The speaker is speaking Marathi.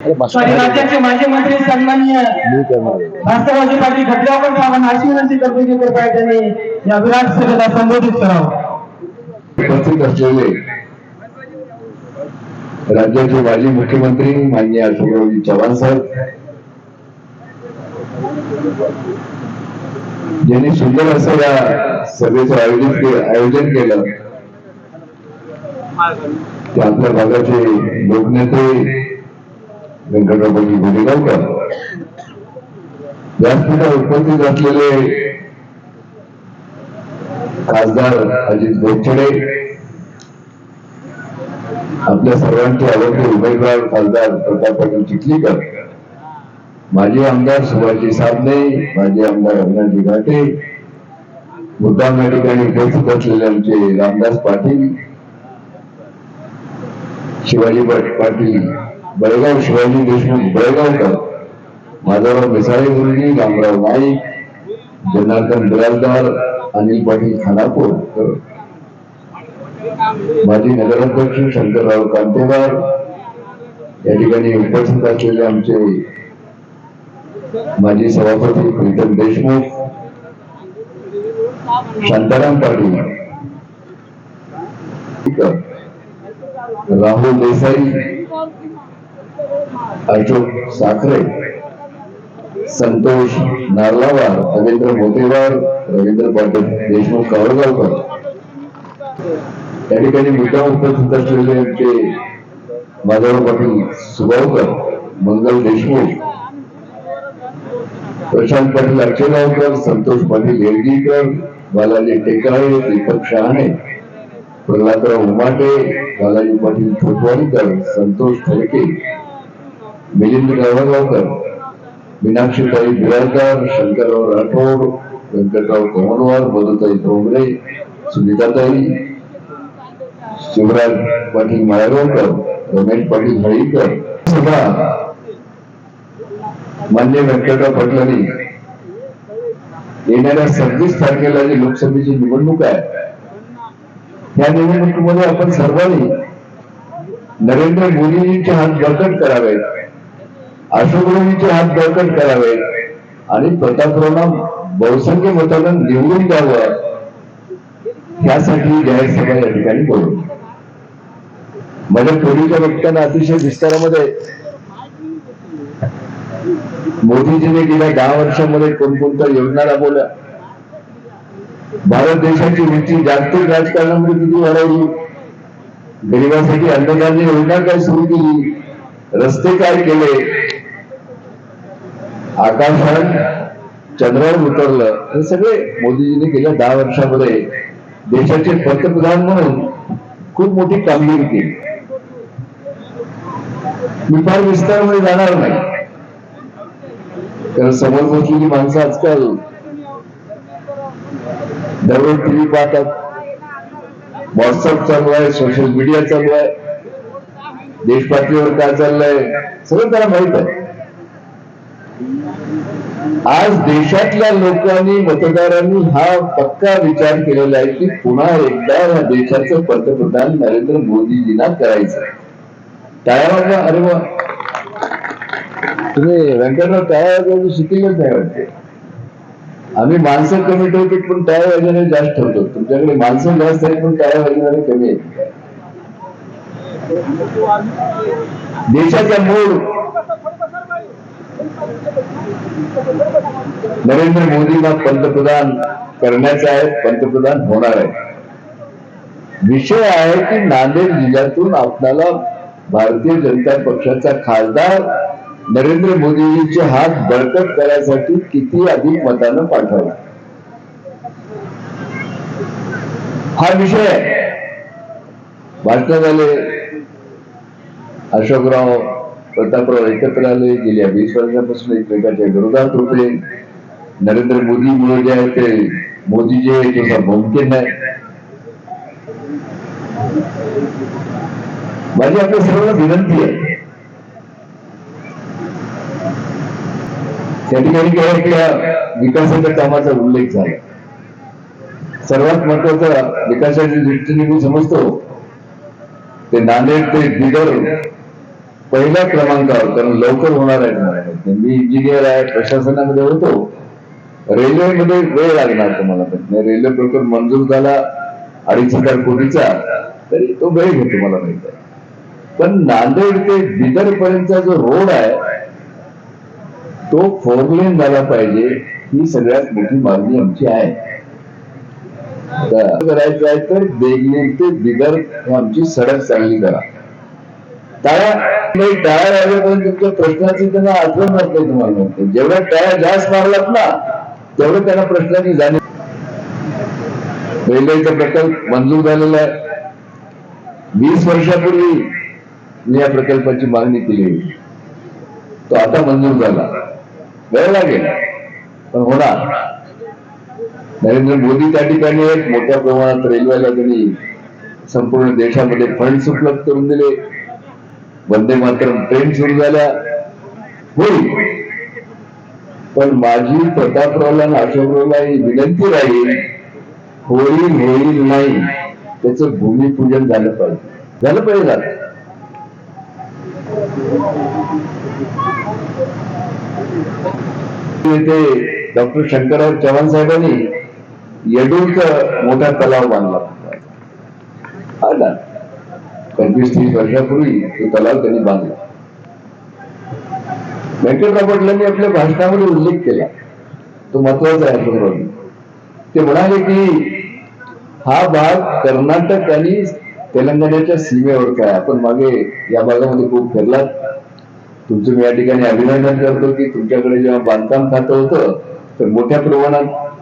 राज्याचे माजी मंत्री सन्माननीय राष्ट्रवादी पार्टी खटल्यावर साहेबांना अशी विनंती करतो की कृपया त्यांनी या विराट सभेला संबोधित करावं. उपस्थित असलेले राज्याचे माजी मुख्यमंत्री माननीय अशोकरावजी चव्हाण साहेब ज्यांनी सुंदर असं या सभेचं आयोजित आयोजन केलं. ते आपल्या भागाचे लोकनेते व्यंकटरावजी गोरेगावकर व्यासपीठात उपस्थित असलेले खासदार अजित गोपछडे आपल्या सर्वांचे आवडते उमेदवार खासदार प्रताप पाटील चिखलीकर माजी आमदार सुभाषजी साबणे माजी आमदार अभिनाजी घाटे मुद्दाम या ठिकाणी उपस्थित असलेले आमचे रामदास पाटील शिवाजी पाटील बळगाव शिवाजी देशमुख बळगावकर माधवराव मिसाळे गुरुजी रामराव नाईक जनार्दन बिराजदार अनिल पाटील खानापूर. माजी नगराध्यक्ष शंकरराव कांतेवार. या ठिकाणी उपस्थित असलेले आमचे माजी सभापती प्रीतम देशमुख शांताराम पाटील. राहुल देसाई अशोक साखरे संतोष नारलावार रवींद्र मोतेवार रवींद्र पाटील देशमुख कावळगावकर. या ठिकाणी मुद्दाम उपस्थित असलेले ते माधवराव पाटील सुगावकर मंगल देशमुख प्रशांत पाटील अक्षयगावकर संतोष पाटील येडगीकर बालाजी टेकाळे दीपक शहाणे प्रल्हादराव उमाटे बालाजी पाटील छोटवाडीकर संतोष थडके मिलिंद गावगावकर मीनाक्षीताई बिराजदार शंकरराव राठोड व्यंकटराव कमलवार मधुताई डोंगरे सुनीताताई शिवराज पाटील माळगावकर रमेश पाटील हळीकर सुद्धा मान्य व्यंकटराव पाटलांनी. येणाऱ्या सव्वीस तारखेला जी लोकसभेची निवडणूक आहे त्या निवडणुकीमध्ये आपण सर्वांनी नरेंद्र मोदीजींचे हात बळकट करावेत. अशोकरावजींचे हात बळकट करावे आणि प्रतापरावना बहुसंख्य मतानं निवडून द्यावं. यासाठी जाहीर सभा या ठिकाणी बोलू. माझ्या पूर्वीच्या वक्त्यांना अतिशय विस्तारामध्ये मोदीजीने गेल्या दहा वर्षामध्ये कोणकोणत्या योजना राबवल्या? भारत देशाची उंची जागतिक राजकारणामध्ये किती वाढवली? गरिबासाठी अन्नधान्य योजना काय सुरू केली? रस्ते काय केले? आकाशात चंद्रावर उतरलं. हे सगळे मोदीजींनी गेल्या दहा वर्षामध्ये देशाचे पंतप्रधान म्हणून खूप मोठी कामगिरी केली. मी फार विस्तारामध्ये जाणार नाही. कारण समोर बसलेली माणसं आजकाल दररोज टीव्ही पाहतात. व्हॉट्सअप चालू आहे सोशल मीडिया चालू आहे. देश पातळीवर काय चाललंय सगळं त्याला माहीत आहे. आज देशातल्या लोकांनी मतदारांनी हा पक्का विचार केलेला आहे की पुन्हा एकदा या देशाचं पंतप्रधान नरेंद्र मोदीजींना करायचं आहे. टाळ्या अरे वा. तुम्ही व्यंकटराव टाळ्या शिकलेच नाही वाटते. आम्ही माणसं कमी ठेवतो पण टाळ्या वाजवणारे जास्त ठेवतो. तुमच्याकडे माणसं जास्त आहेत पण टाळ्या वाजवणारे कमी आहेत. देशाचा मूळ नरेंद्र मोदींना पंतप्रधान करण्याचे आहे पंतप्रधान होणार आहे. विषय आहे की नांदेड जिल्ह्यातून आपल्याला भारतीय जनता पक्षाचा खासदार नरेंद्र मोदींचे हात बळकट करायसाठी किती अधिक मतानं पाठवला? हा विषय आहे. भाषण झाले. अशोकराव प्रतापराव एकत्र आले गेल्या वीस वर्षापासून एकमेकाच्या विरोधात होते नरेंद्र मोदीमुळे जे आहे ते मोदी जे आहे माझी आपल्या सर्वांना विनंती आहे त्या ठिकाणी त्या विकासाच्या कामाचा उल्लेख झाला सर्वात महत्वाचा विकासाच्या दृष्टीने मी समजतो ते नांदेड ते बिदर पहिल्या क्रमांकावर कारण लवकर होणार आहे मला मी इंजिनियर आहे प्रशासनामध्ये होतो. रेल्वेमध्ये वेळ लागणार तुम्हाला. म्हणजे रेल्वे प्रकल्प मंजूर झाला अडीच हजार कोटीचा तरी तो वेळ घेतो मला माहीत आहे. पण नांदेड ते बिदर पर्यंतचा जो रोड आहे तो फोर लेन झाला पाहिजे ही सगळ्यात मोठी मागणी आमची आहे. करायचं आहे तर देगलूर ते बिदर आमची सडक चांगली करा. नाही, टाळ्या राहिल्यापर्यंत तुमच्या प्रश्नाची त्यांना आठवण नसते तुम्हाला. जेवढ्या टायर जास्त मारलात ना तेवढं त्यांना प्रश्नाची जाणीव. रेल्वेचा प्रकल्प मंजूर झालेला आहे. वीस वर्षापूर्वी मी या प्रकल्पाची मागणी केली होती. तो आता मंजूर झाला. वेळ लागेल पण होणार. नरेंद्र मोदी त्या ठिकाणी एक मोठ्या प्रमाणात रेल्वेला त्यांनी संपूर्ण देशामध्ये फंड्स उपलब्ध करून दिले. वंदे मातरम. ट्रेन सुरू झाल्या. होईल पण माझी प्रतापरावला आणि अशोकरावला ही विनंती राहील होईल होईल नाही त्याच भूमिपूजन झालं पाहिजे. झालं पाहिजे झालं ते डॉक्टर शंकरराव चव्हाण साहेबांनी येडूरचा मोठा तलाव बांधला. होता. पंचवीस तीस वर्षापूर्वी तो तलाव त्यांनी बांधला. व्यंकटराव पाटलांनी आपल्या भाषणामध्ये उल्लेख केला. तो महत्त्वाचा आहे अशोकरावनी. ते म्हणाले की हा भाग कर्नाटक आणि तेलंगणाच्या सीमेवर काय आपण मागे या भागामध्ये खूप फिरलात. तुमचं मी या ठिकाणी अभिनंदन करतो की तुमच्याकडे जेव्हा बांधकाम खातं होतं तर मोठ्या प्रमाणात